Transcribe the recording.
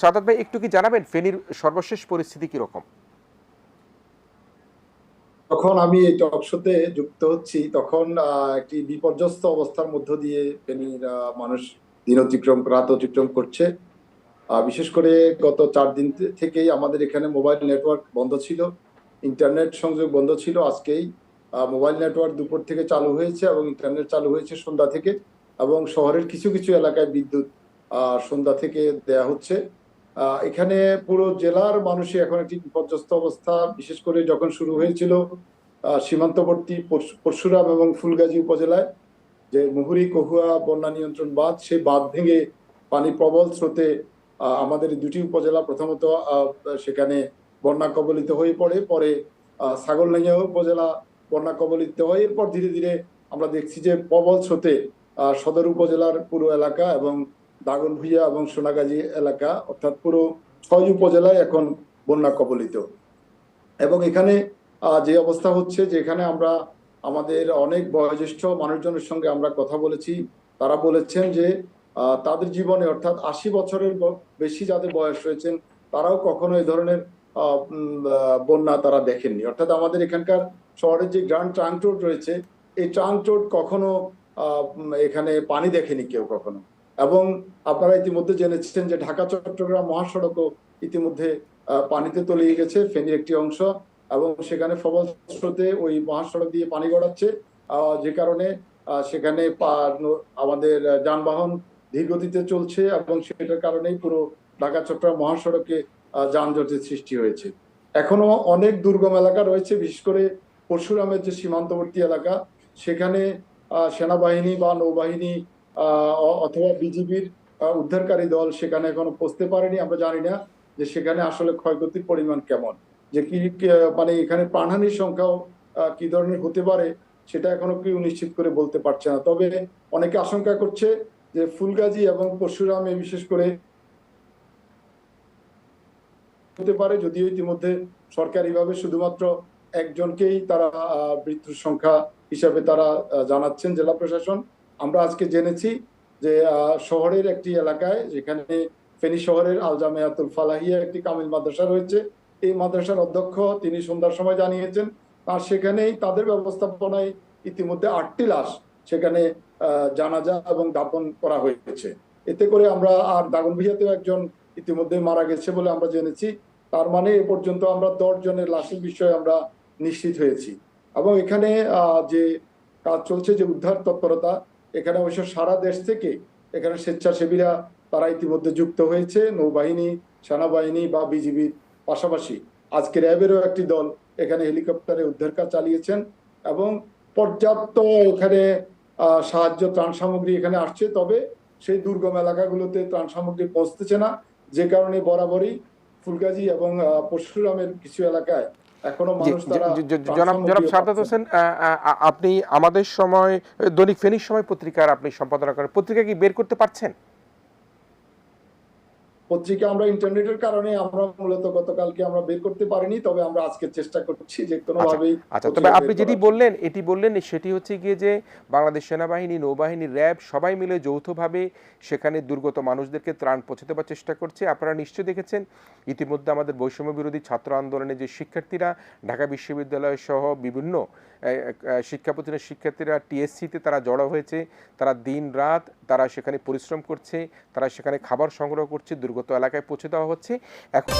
সাদাত ভাই, একটু কি জানাবেন, ফেনীর সর্বশেষ পরিস্থিতি তখন আমি এই টক শোতে যুক্ত হচ্ছি, তখন একটি বিপর্যস্ত অবস্থার মধ্য দিয়ে ফেনীর মানুষ দিন অতিক্রম, রাত অতিক্রম করছে। বিশেষ করে গত চার দিন থেকেই আমাদের এখানে মোবাইল নেটওয়ার্ক বন্ধ ছিল ইন্টারনেট সংযোগ বন্ধ ছিল আজকেই। মোবাইল নেটওয়ার্ক দুপুর থেকে চালু হয়েছে এবং ইন্টারনেট চালু হয়েছে সন্ধ্যা থেকে এবং শহরের কিছু কিছু এলাকায় বিদ্যুৎ সন্ধ্যা থেকে দেয়া হচ্ছে। এখানে পুরো জেলার মানুষই এখন একটি বিপর্যস্ত অবস্থা, বিশেষ করে যখন শুরু হয়েছিল সীমান্তবর্তী পরশু- পরশুরাম এবং ফুলগাজী উপজেলায়, যে মুহুরী, কহুয়া, বন্যা নিয়ন্ত্রণ বাঁধ, সেই বাঁধ ভেঙে পানি প্রবল স্রোতে আমাদের দুটি উপজেলা প্রথমত সেখানে বন্যা কবলিত হয়ে পড়ে, পরে ছাগলনাইয়া উপজেলা বন্যা কবলিত হয়। এরপর ধীরে ধীরে আমরা দেখছি যে প্রবল স্রোতে সদর উপজেলার পুরো এলাকা এবং দাগনভূঞা এবং সোনাগাজী এলাকা, অর্থাৎ পুরো ছয় উপজেলায় এখন বন্যা কবলিত। এবং এখানে যে অবস্থা হচ্ছে যে এখানে আমরা, আমাদের অনেক বয়োজ্যেষ্ঠ মানুষজনের সঙ্গে আমরা কথা বলেছি, তারা বলেছেন যে তাদের জীবনে, অর্থাৎ আশি বছরের বেশি যাদের বয়স রয়েছেন, তারাও কখনো এই ধরনের বন্যা তারা দেখেননি। অর্থাৎ আমাদের এখানকার শহরের যে গ্র্যান্ড ট্রাঙ্ক রোড রয়েছে, এই ট্রাঙ্ক রোড কখনো এখানে পানি দেখেনি কেউ কখনো। এবং আপনারা ইতিমধ্যে জেনেছেন যে ঢাকা, চট্টগ্রাম মহাসড়কও ইতিমধ্যে পানিতে তলিয়ে গেছে, ফেনীর একটি অংশ এবং সেখানে প্রবল স্রোতে ওই মহাসড়ক দিয়ে পানি গড়াচ্ছে। যে কারণে সেখানে আমাদের যানবাহন ধীরগতিতে চলছে এবং সেটার কারণেই পুরো ঢাকা, চট্টগ্রাম মহাসড়কে যানজটের সৃষ্টি হয়েছে। এখনও অনেক দুর্গম এলাকা রয়েছে, বিশেষ করে পরশুরামের যে সীমান্তবর্তী এলাকা, সেখানে সেনাবাহিনী বা নৌবাহিনী অথবা বিজিবির উদ্ধারকারী দল সেখানে এখনও পৌঁছতে পারেনি, আমরা জানি না যে সেখানে আসলে ক্ষয়ক্ষতির পরিমাণ কেমন। যে কি মানে এখানে প্রাণহানির সংখ্যাও কি ধরনের হতে পারে সেটা এখনও কেউ নিশ্চিত করে বলতে পারছে না। তবে অনেকে আশঙ্কা করছে যে ফুলগাজী এবং পরশুরামে বিশেষ করে হতে পারে, যদিও ইতিমধ্যে সরকারিভাবে শুধুমাত্র একজনকেই তারা মৃত্যুর সংখ্যা হিসাবে তারা জানাচ্ছেন জেলা প্রশাসন। আমরা আজকে জেনেছি যে শহরের একটি এলাকায় যেখানে ফেনী শহরের আলজামিয়াতুল ফালাহিয়া একটি কামিল মাদ্রাসা রয়েছে। এই মাদ্রাসার অধ্যক্ষ তিনি সন্ধ্যার সময় জানিয়েছেন তার সেখানেই তাদের ব্যবস্থাপনায় ইতিমধ্যে আটটি লাশ সেখানে জানাজা এবং দাপন করা হয়েছে। এতে করে আমরা, আর দাগনভিয়াতেও একজন ইতিমধ্যে মারা গেছে বলে আমরা জেনেছি। তার মানে এ পর্যন্ত আমরা দশ জনের লাশের বিষয়ে আমরা নিশ্চিত হয়েছি। এবং এখানে যে কাজ চলছে যে উদ্ধার তৎপরতা এখানে অবশ্য সারা দেশ থেকে এখানে স্বেচ্ছাসেবীরা তারা ইতিমধ্যে যুক্ত হয়েছে, নৌবাহিনী, সেনাবাহিনী বা বিজিবির পাশাপাশি। আজকে র্যাবেরও একটি দল এখানে হেলিকপ্টারে উদ্ধার কাজ চালিয়েছেন এবং পর্যাপ্ত এখানে সাহায্য ত্রাণ সামগ্রী এখানে আসছে, তবে সেই দুর্গম এলাকাগুলোতে ত্রাণ সামগ্রী পৌঁছতেছে না। যে কারণে বরাবরই ফুলগাজী এবং পরশুরামের কিছু এলাকায় জনাব জনাব হোসেন আপনি আমাদের সময় দৈনিক ফেনীর সময় পত্রিকার আপনি সম্পাদনা করেন। পত্রিকা কি বের করতে পারছেন? পত্রিকা আমরা ইন্টারনেটের কারণে আমরা মূলত গতকালকে আমরা বের করতে পারিনি তবে আমরা আজকে চেষ্টা করছি যে কোনোভাবেই আচ্ছা তবে আপনি যেটি বললেন এটি বললেন সেটি হচ্ছে গিয়ে যে বাংলাদেশ সেনাবাহিনী নৌবাহিনী র্যাব সবাই মিলে যৌথভাবে সেখানে দুর্গত মানুষদেরকে ত্রাণ পৌঁছে দেওয়ার চেষ্টা করছে। আপনারা নিশ্চয় দেখেছেন ইতিমধ্যে আমাদের বৈষম্য বিরোধী ছাত্র আন্দোলনে যে শিক্ষার্থীরা ঢাকা বিশ্ববিদ্যালয় সহ বিভিন্ন শিক্ষা শিক্ষার্থীরা টিএসসিতে তারা জড়ো হয়েছে, তারা দিন রাত তারা সেখানে পরিশ্রম করছে, তারা সেখানে খাবার সংগ্রহ করছে, দুর্গত এলাকায় পৌঁছে দেওয়া হচ্ছে। এখন